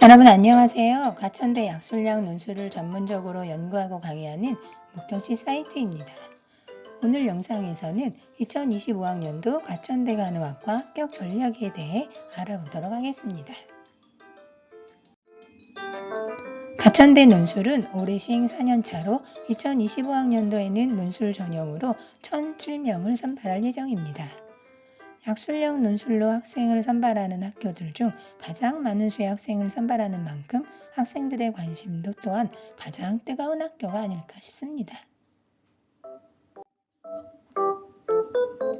여러분 안녕하세요. 가천대 약술량 논술을 전문적으로 연구하고 강의하는 목동시 사이트입니다. 오늘 영상에서는 2025학년도 가천대 간호학과 합격 전략에 대해 알아보도록 하겠습니다. 가천대 논술은 올해 시행 4년차로 2025학년도에는 논술 전형으로 1,007명을 선발할 예정입니다. 약술형 논술로 학생을 선발하는 학교들 중 가장 많은 수의 학생을 선발하는 만큼 학생들의 관심도 또한 가장 뜨거운 학교가 아닐까 싶습니다.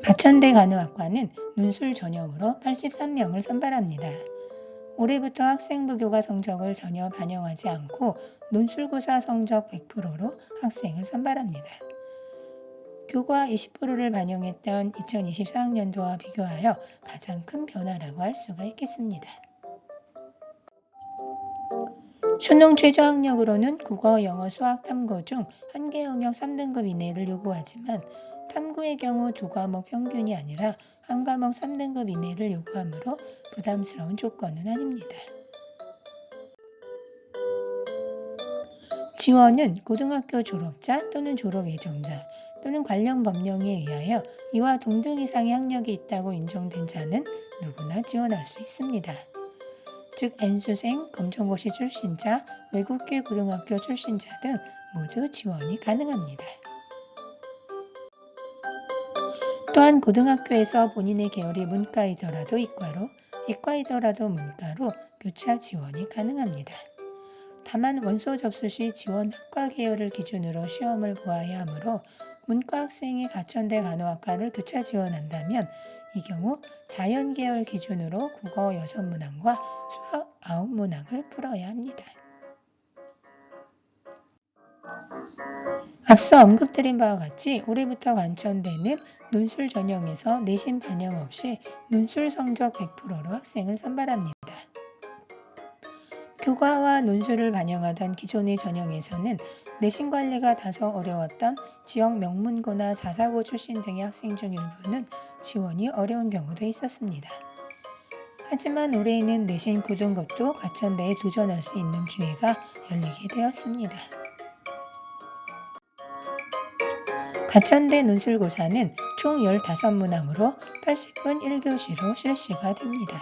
가천대 간호학과는 논술 전형으로 83명을 선발합니다. 올해부터 학생부 교과 성적을 전혀 반영하지 않고 논술고사 성적 100%로 학생을 선발합니다. 교과 20%를 반영했던 2024학년도와 비교하여 가장 큰 변화라고 할 수가 있겠습니다. 수능 최저 학력으로는 국어, 영어, 수학, 탐구 중 한 개 영역 3등급 이내를 요구하지만 탐구의 경우 두 과목 평균이 아니라 한 과목 3등급 이내를 요구하므로 부담스러운 조건은 아닙니다. 지원은 고등학교 졸업자 또는 졸업 예정자 또는 관련 법령에 의하여 이와 동등 이상의 학력이 있다고 인정된 자는 누구나 지원할 수 있습니다. 즉 N수생, 검정고시 출신자, 외국계 고등학교 출신자 등 모두 지원이 가능합니다. 또한 고등학교에서 본인의 계열이 문과이더라도 이과로, 이과이더라도 문과로 교차 지원이 가능합니다. 다만 원서 접수 시 지원 학과 계열을 기준으로 시험을 보아야 하므로 문과 학생이 가천대 간호학과를 교차 지원한다면 이 경우 자연 계열 기준으로 국어 6문항과 수학 9문항을 풀어야 합니다. 앞서 언급드린 바와 같이 올해부터 관천대는 논술 전형에서 내신 반영 없이 논술 성적 100%로 학생을 선발합니다. 교과와 논술을 반영하던 기존의 전형에서는 내신 관리가 다소 어려웠던 지역 명문고나 자사고 출신 등의 학생 중 일부는 지원이 어려운 경우도 있었습니다. 하지만 올해에는 내신 9등급도 가천대에 도전할 수 있는 기회가 열리게 되었습니다. 가천대 논술고사는 총 15문항으로 80분 1교시로 실시가 됩니다.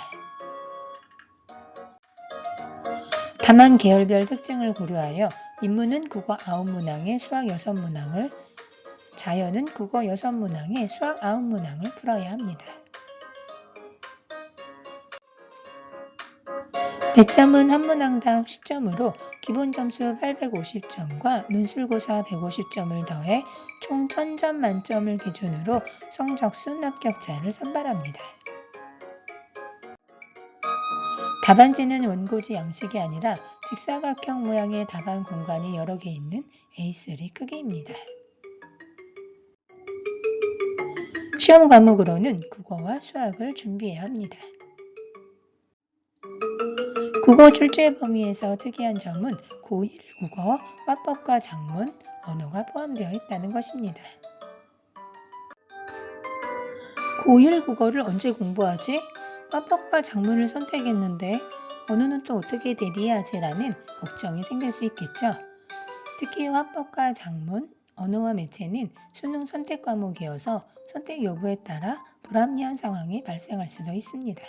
다만 계열별 특징을 고려하여 인문은 국어 9문항에 수학 6문항을, 자연은 국어 6문항에 수학 9문항을 풀어야 합니다. 배점은 한 문항당 10점으로 기본 점수 850점과 논술고사 150점을 더해 총 1000점 만점을 기준으로 성적순 합격자를 선발합니다. 답안지는 원고지 양식이 아니라 직사각형 모양의 답안 공간이 여러 개 있는 A3 크기입니다. 시험 과목으로는 국어와 수학을 준비해야 합니다. 국어 출제 범위에서 특이한 점은 고1 국어, 화법과 작문, 언어가 포함되어 있다는 것입니다. 고1 국어를 언제 공부하지? 화법과 작문을 선택했는데 언어는 또 어떻게 대비해야지라는 걱정이 생길 수 있겠죠. 특히 화법과 작문, 언어와 매체는 수능 선택 과목이어서 선택 여부에 따라 불합리한 상황이 발생할 수도 있습니다.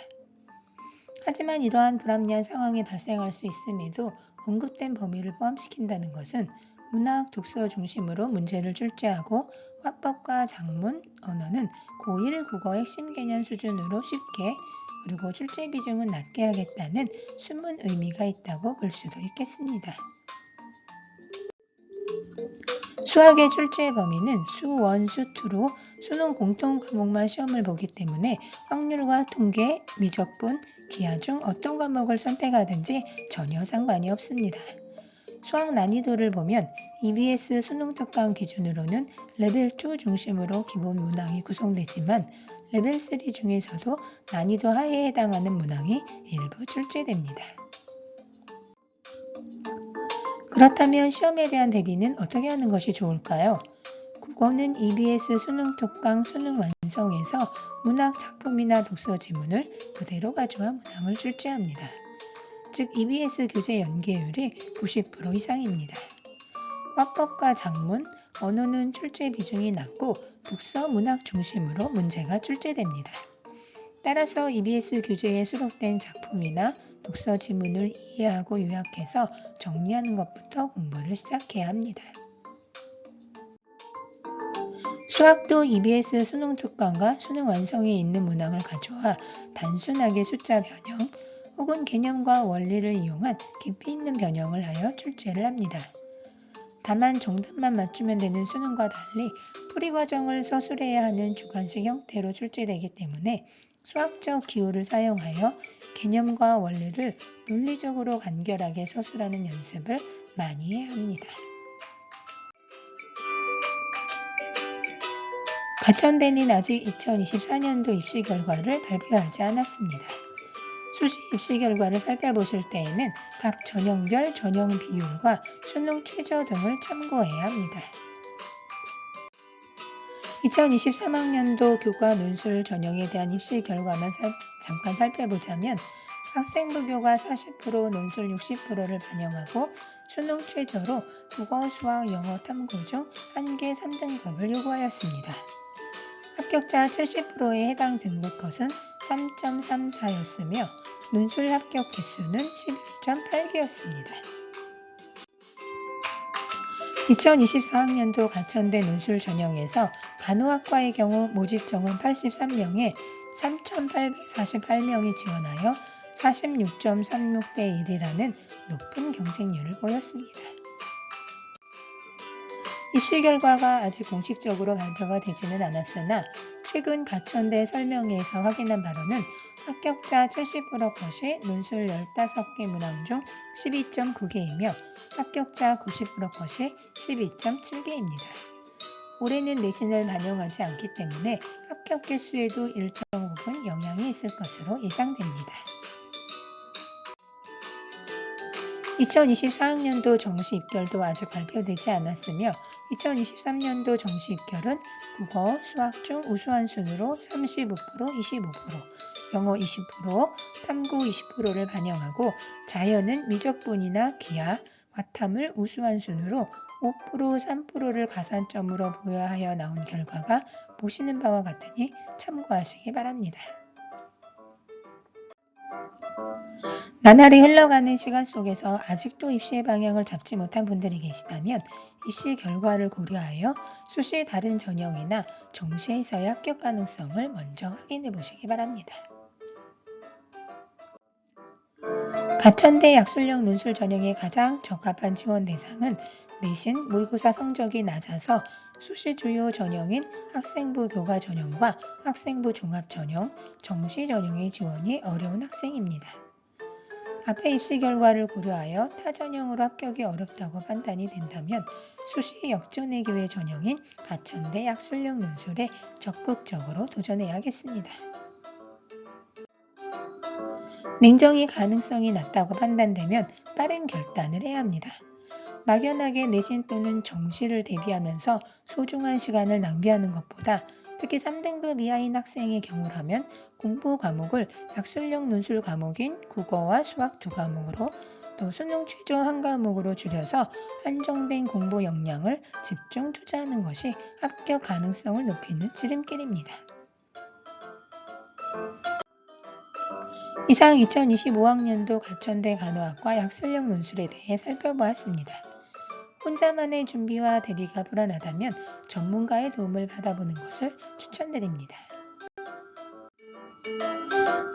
하지만 이러한 불합리한 상황이 발생할 수 있음에도 언급된 범위를 포함시킨다는 것은 문학 독서 중심으로 문제를 출제하고 화법과 작문, 언어는 고1 국어 핵심 개념 수준으로 쉽게 그리고 출제 비중은 낮게 하겠다는 숨은 의미가 있다고 볼 수도 있겠습니다. 수학의 출제 범위는 수원, 수투로 수능 공통 과목만 시험을 보기 때문에 확률과 통계, 미적분, 기하 중 어떤 과목을 선택하든지 전혀 상관이 없습니다. 수학 난이도를 보면 EBS 수능 특강 기준으로는 레벨 2 중심으로 기본 문항이 구성되지만 레벨 3 중에서도 난이도 하에에 해당하는 문항이 일부 출제됩니다. 그렇다면 시험에 대한 대비는 어떻게 하는 것이 좋을까요? 국어는 EBS 수능 특강 수능 완성에서 문학 작품이나 독서 지문을 그대로 가져와 문항을 출제합니다. 즉 EBS 교재 연계율이 90% 이상입니다. 화법과 작문, 언어는 출제 비중이 낮고 독서 문학 중심으로 문제가 출제됩니다. 따라서 EBS 교재에 수록된 작품이나 독서 지문을 이해하고 요약해서 정리하는 것부터 공부를 시작해야 합니다. 수학도 EBS 수능 특강과 수능 완성에 있는 문항을 가져와 단순하게 숫자 변형 혹은 개념과 원리를 이용한 깊이 있는 변형을 하여 출제를 합니다. 다만 정답만 맞추면 되는 수능과 달리 풀이 과정을 서술해야 하는 주관식 형태로 출제되기 때문에 수학적 기호를 사용하여 개념과 원리를 논리적으로 간결하게 서술하는 연습을 많이 해야 합니다. 가천대는 아직 2024년도 입시 결과를 발표하지 않았습니다. 수시 입시 결과를 살펴보실 때에는 각 전형별 전형 비율과 수능 최저 등을 참고해야 합니다. 2023학년도 교과 논술 전형에 대한 입시 결과만 살, 잠깐 살펴보자면 학생부 교과 40%, 논술 60%를 반영하고 수능 최저로 국어, 수학, 영어, 탐구 중 한 개 3등급을 요구하였습니다. 합격자 70%에 해당 등급 컷은 3.34였으며 논술 합격 개수는 11.8개였습니다. 2024학년도 가천대 논술 전형에서 간호학과의 경우 모집 정원 83명에 3,848명이 지원하여 46.36대 1이라는 높은 경쟁률을 보였습니다. 입시 결과가 아직 공식적으로 발표가 되지는 않았으나 최근 가천대 설명회에서 확인한 바로는 합격자 70% 컷이 논술 15개 문항 중 12.9개이며 합격자 90% 컷이 12.7개입니다. 올해는 내신을 반영하지 않기 때문에 합격 개수에도 일정 부분 영향이 있을 것으로 예상됩니다. 2024학년도 정시 입결도 아직 발표되지 않았으며 2023년도 정시 입결은 국어, 수학 중 우수한 순으로 35%, 25%, 영어 20%, 탐구 20%를 반영하고 자연은 미적분이나 기하, 과탐을 우수한 순으로 5%, 3%를 가산점으로 부여하여 나온 결과가 보시는 바와 같으니 참고하시기 바랍니다. 나날이 흘러가는 시간 속에서 아직도 입시의 방향을 잡지 못한 분들이 계시다면 입시 결과를 고려하여 수시의 다른 전형이나 정시에서의 합격 가능성을 먼저 확인해 보시기 바랍니다. 가천대 약술형 논술 전형의 가장 적합한 지원 대상은 내신 모의고사 성적이 낮아서 수시 주요 전형인 학생부 교과 전형과 학생부 종합 전형, 정시 전형의 지원이 어려운 학생입니다. 앞의 입시 결과를 고려하여 타 전형으로 합격이 어렵다고 판단이 된다면 수시 역전의 기회 전형인 가천대 약술형 논술에 적극적으로 도전해야겠습니다. 냉정히 가능성이 낮다고 판단되면 빠른 결단을 해야 합니다. 막연하게 내신 또는 정시를 대비하면서 소중한 시간을 낭비하는 것보다 특히 3등급 이하인 학생의 경우라면 공부 과목을 약술형 논술 과목인 국어와 수학 두 과목으로 또 수능 최저 한 과목으로 줄여서 한정된 공부 역량을 집중 투자하는 것이 합격 가능성을 높이는 지름길입니다. 이상 2025학년도 가천대 간호학과 약술형 논술에 대해 살펴보았습니다. 혼자만의 준비와 대비가 불안하다면 전문가의 도움을 받아보는 것을 추천드립니다.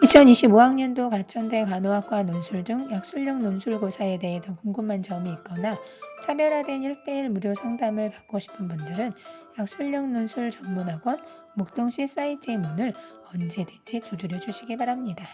2025학년도 가천대 간호학과 논술 중 약술형 논술고사에 대해 더 궁금한 점이 있거나 차별화된 1대1 무료 상담을 받고 싶은 분들은 약술형 논술 전문학원 목동시 사이트의 문을 언제든지 두드려 주시기 바랍니다.